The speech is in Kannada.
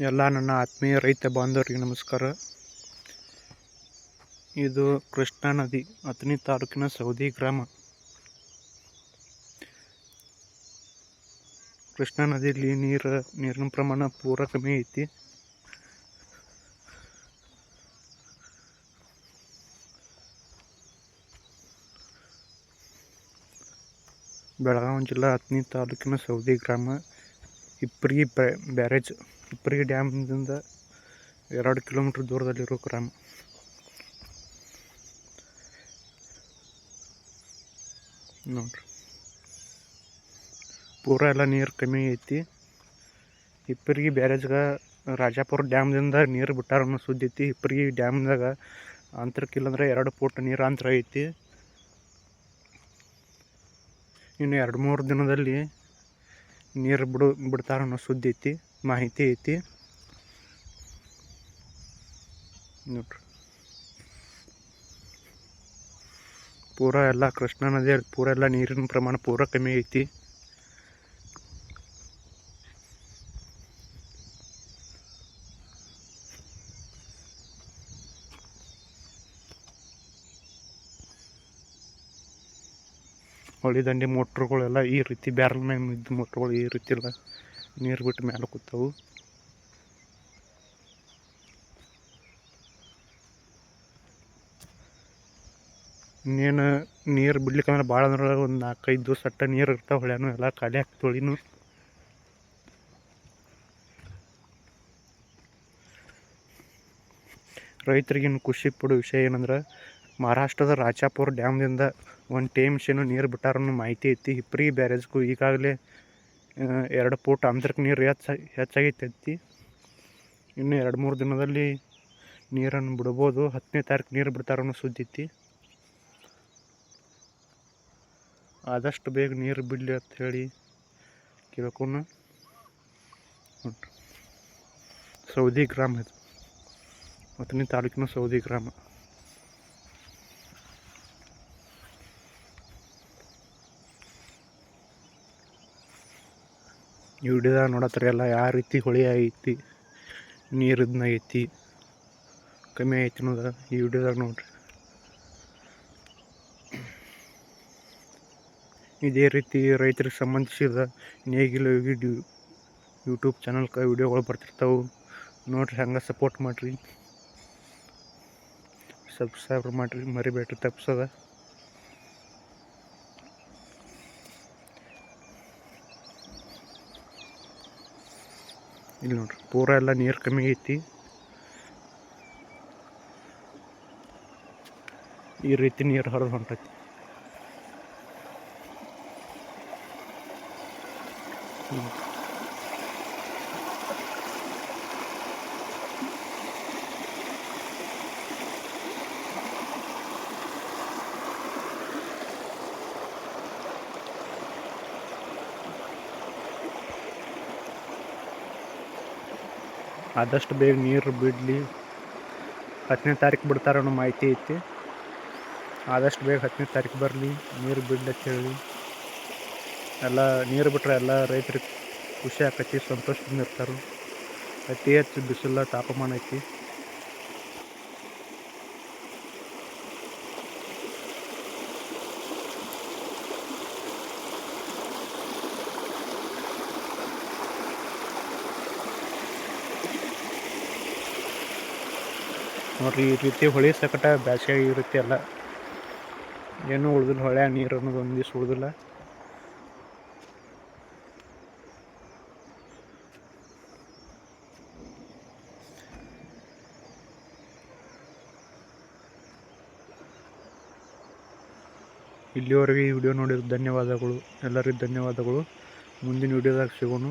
ಎಲ್ಲ ನನ್ನ ಆತ್ಮೀಯ ರೈತ ಬಾಂಧವರಿಗೆ ನಮಸ್ಕಾರ. ಇದು ಕೃಷ್ಣಾ ನದಿ, ಅಥಣಿ ತಾಲೂಕಿನ ಸೌದಿ ಗ್ರಾಮ. ಕೃಷ್ಣಾ ನದಿಯಲ್ಲಿ ನೀರು, ನೀರಿನ ಪ್ರಮಾಣ ಪೂರ ಕಮ್ಮಿ ಐತಿ. ಬೆಳಗಾವಿ ಜಿಲ್ಲಾ ಅಥಣಿ ತಾಲೂಕಿನ ಸೌದಿ ಗ್ರಾಮ ಇಪ್ರಿ ಬ್ಯಾರೇಜ್. ಹಿಪ್ಪರಗಿ ಡ್ಯಾಮ್ದಿಂದ ಎರಡು ಕಿಲೋಮೀಟ್ರ್ ದೂರದಲ್ಲಿರೋ ಗ್ರಾಮ. ನೋಡ್ರಿ. ಪೂರ ಎಲ್ಲ ನೀರು ಕಮ್ಮಿ ಐತಿ. ಇಪ್ಪರಿಗೆ ಬ್ಯಾರೇಜ್ಗೆ ರಾಜಾಪುರ ಡ್ಯಾಮ್ದಿಂದ ನೀರು ಬಿಟ್ಟಾರ ಅನ್ನೋ ಸುದ್ದಿ ಐತಿ. ಇಪ್ಪರಿಗೆ ಡ್ಯಾಮ್ದಾಗ ಅಂತರಕ್ಕಿಲ್ಲಂದ್ರೆ ಎರಡು ಫೂಟ್ ನೀರು ಅಂತರ ಐತಿ. ಇನ್ನು ಎರಡು ಮೂರು ದಿನದಲ್ಲಿ ನೀರು ಬಿಡು ಬಿಡ್ತಾರ ಅನ್ನೋ ಸುದ್ದಿ ಐತಿ. ಮಾಹಿತಿ ಐತಿ. ನೋಡ್ರಿ. ಪೂರ ಎಲ್ಲ ಕೃಷ್ಣಾ ನದಿಯಲ್ಲಿ ಪೂರ ಎಲ್ಲ ನೀರಿನ ಪ್ರಮಾಣ ಪೂರ ಕಮ್ಮಿ ಐತಿ. ಹೊಳಿ ದಂಡೆ ಮೋಟ್ರುಗಳೆಲ್ಲ ಈ ರೀತಿ ಬ್ಯಾರಲ್ ಮ್ಯಾಗ ಇದ್ದ ಮೋಟ್ರುಗಳು ಈ ರೀತಿ ಎಲ್ಲ ನೀರು ಬಿಟ್ಟು ಮೇಲೆ ಕೂತಾವು. ಇನ್ನೇನು ನೀರು ಬಿಡ್ಲಿಕ್ಕಂದ್ರೆ ಭಾಳ ಅಂದ್ರೆ ಒಂದು ನಾಲ್ಕೈದು ದಿವಸ ಅಟ್ಟ ನೀರು ಇರ್ತಾವೆ ಹೊಳ್ಯಾನು, ಎಲ್ಲ ಖಾಲಿ ಆಗ್ತೊಳಿನು ರೈತರಿಗಿನ್ನು ಖುಷಿ ಪಡೋ ವಿಷಯ ಏನಂದ್ರೆ, ಮಹಾರಾಷ್ಟ್ರದ ರಾಜಾಪುರ ಡ್ಯಾಮ್ದಿಂದ ಒಂದು ಟೈಮ್ ಏನು ನೀರು ಬಿಟ್ಟಾರನ್ನೋ ಮಾಹಿತಿ ಐತಿ. ಹಿಪ್ರಿ ಬ್ಯಾರೇಜ್ಗೂ ಈಗಾಗಲೇ ಎರಡು ಪೂಟ ಅಂತರಕ್ಕೆ ನೀರು ಹೆಚ್ಚ ಹೆಚ್ಚಾಗೈತಿ ಇನ್ನು ಎರಡು ಮೂರು ದಿನದಲ್ಲಿ ನೀರನ್ನು ಬಿಡ್ಬೋದು. ಹತ್ತನೇ ತಾರೀಕು ನೀರು ಬಿಡ್ತಾರೆ ಅನ್ನೋ ಸುದ್ದಿ ಐತಿ. ಆದಷ್ಟು ಬೇಗ ನೀರು ಬಿಡಲಿ ಅಂತ ಹೇಳಿ ಕೇಳ್ಕೊನ ಸೌದಿ ಗ್ರಾಮ ಇದು. ಹತ್ತನೇ ತಾಲೂಕಿನ ಸೌದಿ ಗ್ರಾಮ. ಈ ವಿಡಿಯೋದಾಗ ನೋಡತ್ತಾರೆ ಎಲ್ಲ ಯಾವ ರೀತಿ ಹೊಳಿ ಐತಿ, ನೀರು ಐತಿ, ಕಮ್ಮಿ ಐತಿ ಅನ್ನೋದು ಈ ವಿಡಿಯೋದಾಗ ನೋಡ್ರಿ. ಇದೇ ರೀತಿ ರೈತರಿಗೆ ಸಂಬಂಧಿಸಿದ ನೇಗಿಲು ವಿಡಿಯೋ ಯೂಟ್ಯೂಬ್ ಚಾನಲ್ಗೆ ವಿಡಿಯೋಗಳು ಬರ್ತಿರ್ತಾವೆ. ನೋಡ್ರಿ, ಹಂಗೆ ಸಪೋರ್ಟ್ ಮಾಡಿರಿ. ಸಬ್ಸ್ಕ್ರೈಬ್ ಮಾಡಿರಿ, ಮರಿಬೇಡ್ರಿ, ತಪ್ಸದ. ಇಲ್ಲಿ ನೋಡ್ರಿ ಪೂರ ಎಲ್ಲ ನೀರು ಕಮ್ಮಿ ಐತಿ. ಈ ರೀತಿ ನೀರು ಹರಿದು ಹೊಂಟೈತಿ. ಆದಷ್ಟು ಬೇಗ ನೀರು ಬಿಡಲಿ. ಹತ್ತನೇ ತಾರೀಕು ಬಿಡ್ತಾರೆ ಅನ್ನೋ ಮಾಹಿತಿ ಐತಿ. ಆದಷ್ಟು ಬೇಗ ಹತ್ತನೇ ತಾರೀಕು ಬರಲಿ, ನೀರು ಬಿಡ್ಲಿ ಅಂತ ಹೇಳಿ. ಎಲ್ಲ ನೀರು ಬಿಟ್ಟರೆ ಎಲ್ಲ ರೈತರಿಗೆ ಖುಷಿ ಆಕೈತಿ, ಸಂತೋಷದಿಂದ ಇರ್ತಾರೆ. ಅತಿ ಹೆಚ್ಚು ಬಿಸಿಲ ತಾಪಮಾನ ಐತಿ. ನೋಡ್ರಿ, ಈ ರೀತಿ ಹೊಳೆ ಸಕಟ ಬ್ಯಾಸಿಗೆ ಇರುತ್ತೆ ಎಲ್ಲ. ಏನೂ ಉಳಿದಿಲ್ಲ ಹೊಳೆ, ನೀರು ಅನ್ನೋದು ಒಂದು ದಿವ್ಸ ಉಳ್ದಿಲ್ಲ. ಇಲ್ಲಿವರೆಗೆ ಈ ವಿಡಿಯೋ ನೋಡಿದ ಧನ್ಯವಾದಗಳು. ಎಲ್ಲರಿಗೂ ಧನ್ಯವಾದಗಳು. ಮುಂದಿನ ವಿಡಿಯೋದಾಗ ಸಿಗೋಣ.